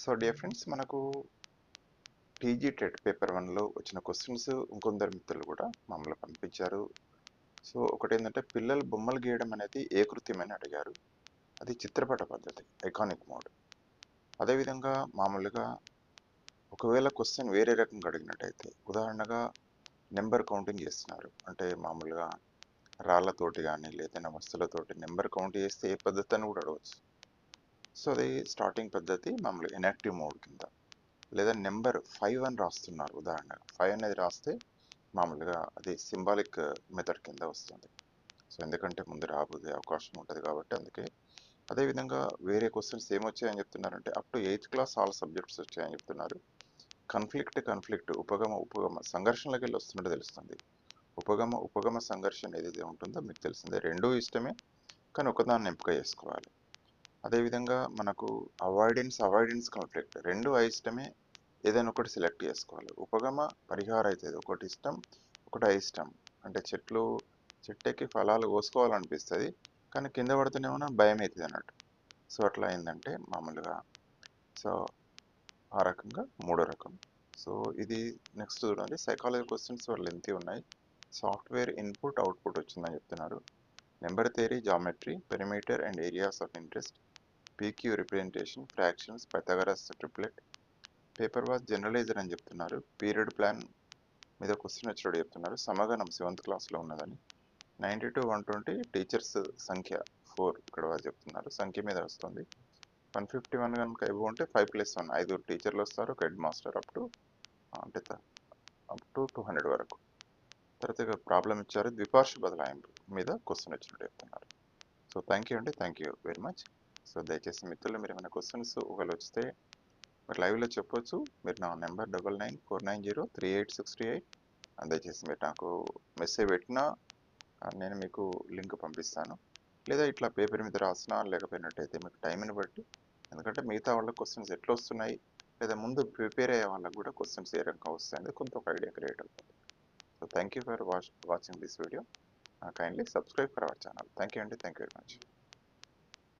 So dear friends మనకు TG TET paper వన్లో వచ్చిన క్వశ్చన్స్ ఇంకొందరు మిత్రులు కూడా మమ్మల్ని పంపించారు. సో ఒకటి ఏంటంటే పిల్లలు బొమ్మలు గీయడం అనేది ఏ కృత్యమని అడిగారు. అది చిత్రపట పద్ధతి ఐకానిక్ మోడ్ అదేవిధంగా మామూలుగా ఒకవేళ క్వశ్చన్ వేరే రకంగా అడిగినట్టయితే ఉదాహరణగా నెంబర్ కౌంటింగ్ చేస్తున్నారు. అంటే మామూలుగా రాళ్ళతోటి కానీ లేదైనా వస్తువులతోటి నెంబర్ కౌంట్ చేస్తే ఏ పద్ధతి అని కూడా అడగవచ్చు సో అది స్టార్టింగ్ పద్ధతి మామూలు ఇన్యాక్టివ్ మోడ్ కింద. లేదా నెంబర్ ఫైవ్ అని రాస్తున్నారు ఉదాహరణగా ఫైవ్ అనేది రాస్తే మామూలుగా అది సింబాలిక్ మెథడ్ కింద వస్తుంది. సో ఎందుకంటే ముందు రాబోదే అవకాశం ఉంటుంది కాబట్టి అందుకే. అదేవిధంగా వేరే క్వశ్చన్స్ ఏమొచ్చాయని చెప్తున్నారంటే up to eighth class all subjects వచ్చాయని చెప్తున్నారు. కన్ఫ్లిక్ట్ కన్ఫ్లిక్ట్ ఉపగమ ఉపగమ సంఘర్షణలకు వెళ్ళి వస్తున్నట్టు తెలుస్తుంది. ఉపగమ ఉపగమ సంఘర్షణ ఏదైతే ఉంటుందో మీకు తెలిసిందే. రెండూ ఇష్టమే కానీ ఒకదాన్ని ఎంపిక చేసుకోవాలి. అదేవిధంగా మనకు అవాయిడెన్స్ అవాయిడెన్స్ కాన్ఫ్లిక్ట్ రెండు అయిష్టమే ఏదైనా ఒకటి సెలెక్ట్ చేసుకోవాలి. ఉపగమ పరిహారం అవుతుంది ఒకటి ఇష్టం ఒకటి అయిష్టం. అంటే చెట్లు చెట్టెక్కి ఫలాలు కోసుకోవాలనిపిస్తుంది కానీ కింద పడుతూనేమో భయం అవుతుంది అన్నట్టు. సో అట్లా అయిందంటే మామూలుగా సో ఆ రకంగా మూడో రకం. సో ఇది నెక్స్ట్ చూడండి. సైకాలజీ క్వశ్చన్స్ వాళ్ళు ఎంత ఉన్నాయి. సాఫ్ట్వేర్ ఇన్పుట్ అవుట్పుట్ వచ్చిందని చెప్తున్నారు. Number theory geometry perimeter and areas of interest PQ representation fractions Pythagoras triplet paper was generalizer అని చెప్తున్నారు. పీరియడ్ ప్లాన్ మీద క్వశ్చన్ వచ్చినట్టు చెప్తున్నారు. సమగనం సెవెంత్ క్లాస్లో ఉన్నదని. Ninety two one twenty teachers సంఖ్య ఫోర్ ఇక్కడ వాళ్ళు చెప్తున్నారు. సంఖ్య మీద వస్తుంది. వన్ ఫిఫ్టీ వన్ కనుక ఇవ్వ ఉంటే ఫైవ్ ప్లస్ వన్. ఐదు టీచర్లు వస్తారు. ఒక హెడ్ మాస్టర్ అప్ టు అంటే అప్ టు టూ హండ్రెడ్ వరకు. తర్వాత ప్రాబ్లం ఇచ్చారు. ద్విపార్ష బదలాయింపు మీద క్వశ్చన్ వచ్చినట్టు చెప్తున్నారు. సో థ్యాంక్ యూ అండి. Thank you very much. So దయచేసి మిత్రులు మీరు ఏమైనా క్వశ్చన్స్ ఒకవేళ వస్తే మీరు లైవ్లో చెప్పొచ్చు. మీరు నా number double nine four nine zero three eight six three eight దయచేసి మీరు నాకు మెసేజ్ పెట్టినా నేను మీకు లింక్ పంపిస్తాను. లేదా ఇట్లా పేపర్ మీద రాసినా లేకపోయినట్టయితే మీకు టైంని బట్టి. ఎందుకంటే మిగతా వాళ్ళ క్వశ్చన్స్ ఎట్లా వస్తున్నాయి లేదా ముందు ప్రిపేర్ అయ్యే వాళ్ళకి కూడా క్వశ్చన్స్ ఏ రకంగా వస్తాయి కొంత ఒక ఐడియా క్రియేట్ అవుతుంది. So thank you for watch watching this video kindly subscribe for our channel thank you అండి థ్యాంక్ యూ వెరీ మచ్